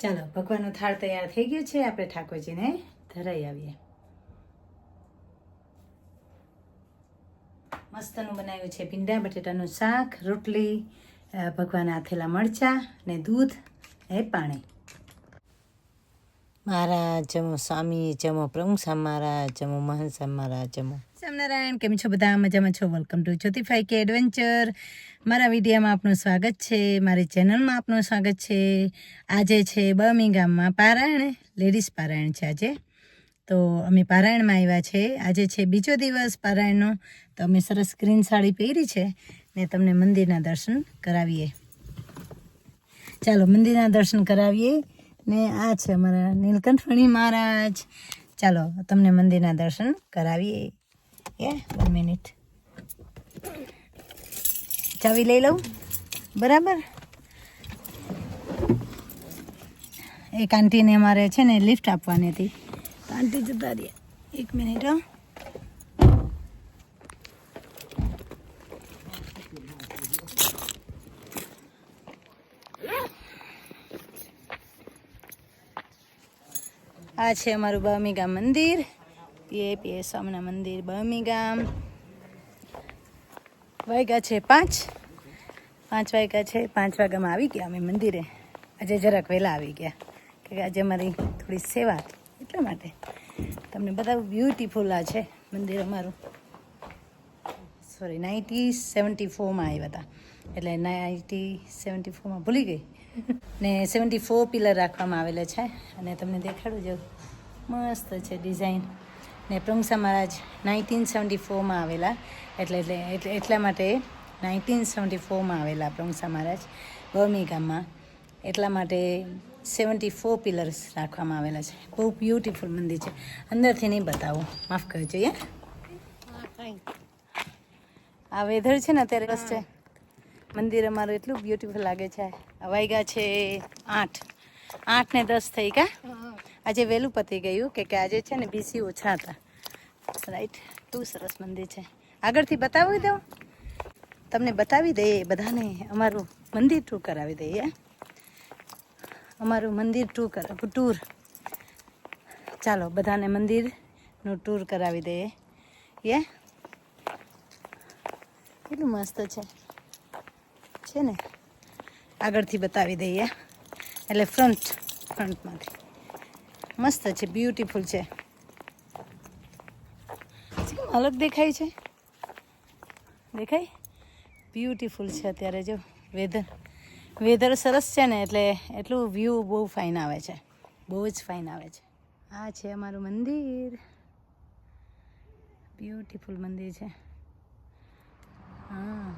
ચાલો, ભગવાનનો થાળ તૈયાર થઈ ગયો છે. આપણે ઠાકોરજીને ધરાઈ આવીએ. મસ્તનું બનાવ્યું છે ભીંડા, બટેટાનું શાક, રોટલી ભગવાન આથેલા મરચાં ને દૂધ ને પાણી. મહારાજ જમો સ્વામી, જમો પ્રમુખ સામ, મહારાજ જમો મહંત સામ, મહારાજ જમો. સ્વામિનારાયણ કેમ છો બધા? મજામાં છો? વેલકમ ટુ જ્યોતિફાઈ કે એડવેન્ચર મારા વિડીયામાં આપનું સ્વાગત છે. મારી ચેનલમાં આપનું સ્વાગત છે. આજે છે બર્મિંગામમાં પારાયણ, લેડીઝ પારાયણ છે આજે. તો અમે પારાયણમાં આવ્યા છે. આજે છે બીજો દિવસ પારાયણનો. તો અમે સરસ ગ્રીન સાડી પહેરી છે. ને તમને મંદિરના દર્શન કરાવીએ. ચાલો, મંદિરના દર્શન કરાવીએ. ને આ છે અમારા નીલકંઠમણી મહારાજ. ચાલો, તમને મંદિરના દર્શન કરાવીએ. એ વન મિનિટ ચાવી લઈ લઉં બરાબર? એક આંટીને અમારે છે ને લિફ્ટ આપવાની હતી. આંટી જતા રહ્યા. એક મિનિટ હો. આ છે અમારું બામિકા મંદિર. પીએ પીએ સ્વામીના મંદિર બર્મિંગામ વાગ્યા છે પાંચ. પાંચ વાગ્યા છે, પાંચ વાગ્યામાં આવી ગયા અમે મંદિરે. આજે જરાક વહેલા આવી ગયા. કે આજે અમારી થોડી સેવા હતી, એટલા માટે. તમને બધા બ્યુટીફુલ આ છે મંદિર અમારું. સોરી નાઇન્ટી સેવન્ટી ફોરમાં આવ્યા હતા. એટલે નાઇન્ટી સેવન્ટી ફોરમાં ભૂલી ગઈ. ને સેવન્ટી ફોર પિલર રાખવામાં આવેલા છે. અને તમને દેખાડું જો, મસ્ત છે ડિઝાઇન ને પ્રંગસા મહારાજ નાઇન્ટીન સેવન્ટી ફોરમાં આવેલા. એટલે એટલે એટલે માટે નાઇન્ટીન સેવન્ટી ફોરમાં આવેલા પ્રમુખસા મહારાજ બર્મી ગામમાં. એટલા માટે સેવન્ટી ફોર પિલર્સ રાખવામાં આવેલા છે. બહુ બ્યુટીફુલ મંદિર છે. અંદરથી નહીં બતાવું. માફ કરજો યા આ વેધર છે ને અત્યારે બસ છે. મંદિર અમારું એટલું બ્યુટીફુલ લાગે છે. વાયગા છે આઠ. આઠ ને દસ થઈ ગયા આજે વહેલું પતી ગયું કે કે આજે છે ને બીસી ઓછા હતા. રાઈટ તું સરસ મંદિર છે. આગળથી બતાવી દઉં? તમને બતાવી દઈએ બધાને અમારું મંદિર ટૂર કરાવી દઈએ. અમારું મંદિર ટૂર કર ટૂર ચાલો, બધાને મંદિરનું ટૂર કરાવી દઈએ. યે? કેટલું મસ્ત છે. છે ને? આગળથી બતાવી દઈએ. એટલે ફ્રન્ટ ફ્રન્ટમાંથી મસ્ત છે બ્યુટીફુલ છે. અલગ દેખાય છે? દેખાય? બ્યુટીફુલ છે અત્યારે જો. વેધર વેધર સરસ છે ને, એટલે એટલું વ્યૂ બહુ ફાઇન આવે છે. બહુ જ ફાઇન આવે છે. આ છે અમારું મંદિર. બ્યુટીફુલ મંદિર છે. હા.